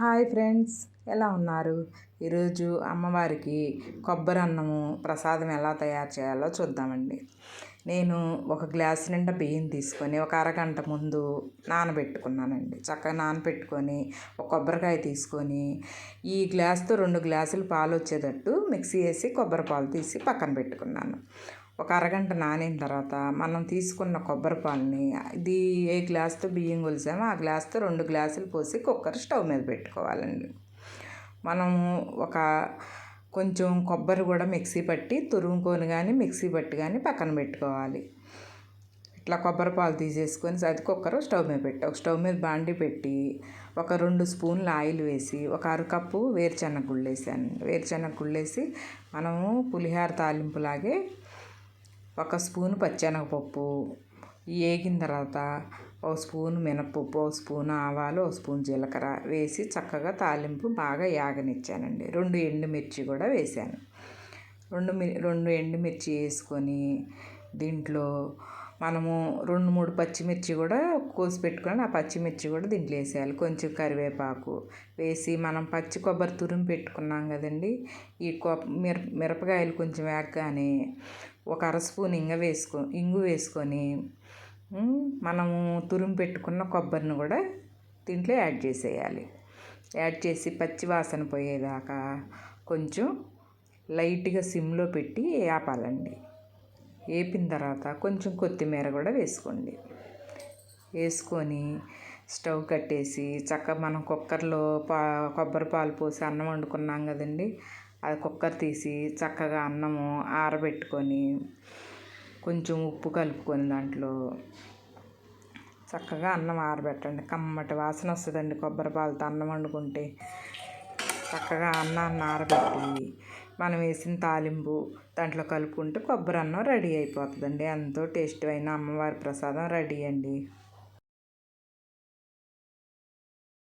Hi friends ఎలా ఉన్నారు? ఈరోజు అమ్మవారికి కొబ్బరి అన్నము ప్రసాదం ఎలా తయారు చేయాలో చూద్దామండి. నేను ఒక గ్లాస్ నిండా బియ్యం తీసుకొని ఒక అరగంట ముందు నానబెట్టుకున్నానండి. చక్కగా నానబెట్టుకొని ఒక కొబ్బరికాయ తీసుకొని ఈ గ్లాస్తో రెండు గ్లాసులు పాలు వచ్చేటట్టు మిక్సీ వేసి కొబ్బరి పాలు తీసి పక్కన పెట్టుకున్నాను. ఒక అరగంట నానిన తర్వాత మనం తీసుకున్న కొబ్బరి పాలని ఇది ఏ గ్లాస్తో బియ్యం కొలిసామో ఆ గ్లాస్తో రెండు గ్లాసులు పోసి కుక్కర్ స్టవ్ మీద పెట్టుకోవాలండి. మనము ఒక కొంచెం కొబ్బరి కూడా మిక్సీ పట్టి తురుముకొని కానీ మిక్సీ పట్టి కానీ పక్కన పెట్టుకోవాలి. ఇట్లా కొబ్బరి పాలు తీసేసుకొని అది కుక్కర్ స్టవ్ మీద పెట్టి ఒక స్టవ్ మీద బాండి పెట్టి ఒక రెండు స్పూన్లు ఆయిల్ వేసి ఒక అరకప్పు వేరుశెనగ గుళ్ళు వేసాను వేరుశెనగ గుళ్ళు వేసి మనము పులిహార తాలింపులాగే ఒక స్పూను పచ్చెనగపప్పు వేగిన తర్వాత ఒక స్పూన్ మినపప్పు ఒక స్పూన్ ఆవాలు ఒక స్పూన్ జీలకర్ర వేసి చక్కగా తాలింపు బాగా యాగనిచ్చానండి. రెండు ఎండుమిర్చి కూడా వేసాను. రెండు మి రెండు ఎండుమిర్చి వేసుకొని దీంట్లో మనము రెండు మూడు పచ్చిమిర్చి కూడా కోసి పెట్టుకొని ఆ పచ్చిమిర్చి కూడా దీంట్లో వేసేయాలి. కొంచెం కరివేపాకు వేసి మనం పచ్చి కొబ్బరి తురిమి పెట్టుకున్నాం కదండి. ఈ కొ మిర మిరపకాయలు కొంచెం వేగగానే ఒక అర స్పూన్ ఇంగ వేసుకో ఇంగు వేసుకొని మనము తురుము పెట్టుకున్న కొబ్బరిని కూడా దీంట్లో యాడ్ చేసేయాలి. యాడ్ చేసి పచ్చి వాసన పోయేదాకా కొంచెం లైట్గా సిమ్లో పెట్టి వేపాలండి వేపిన తర్వాత కొంచెం కొత్తిమీర కూడా వేసుకోండి. వేసుకొని స్టవ్ కట్టేసి చక్కగా మనం కుక్కర్లో పా కొబ్బరి పాలు పోసి అన్నం వండుకున్నాం కదండి అది కుక్కర్ తీసి చక్కగా అన్నము ఆరబెట్టుకొని కొంచెం ఉప్పు కలుపుకొని దాంట్లో చక్కగా అన్నం ఆరబెట్టండి. కమ్మటి వాసన వస్తుందండి కొబ్బరి పాలతో అన్నం వండుకుంటే. చక్కగా అన్నాన్ని ఆరబెట్టి మనం వేసిన తాలింపు దాంట్లో కలుపుకుంటే కొబ్బరి అన్నం రెడీ అయిపోతుందండి. ఎంతో టేస్ట్ అయిన అమ్మవారి ప్రసాదం రెడీ అండి.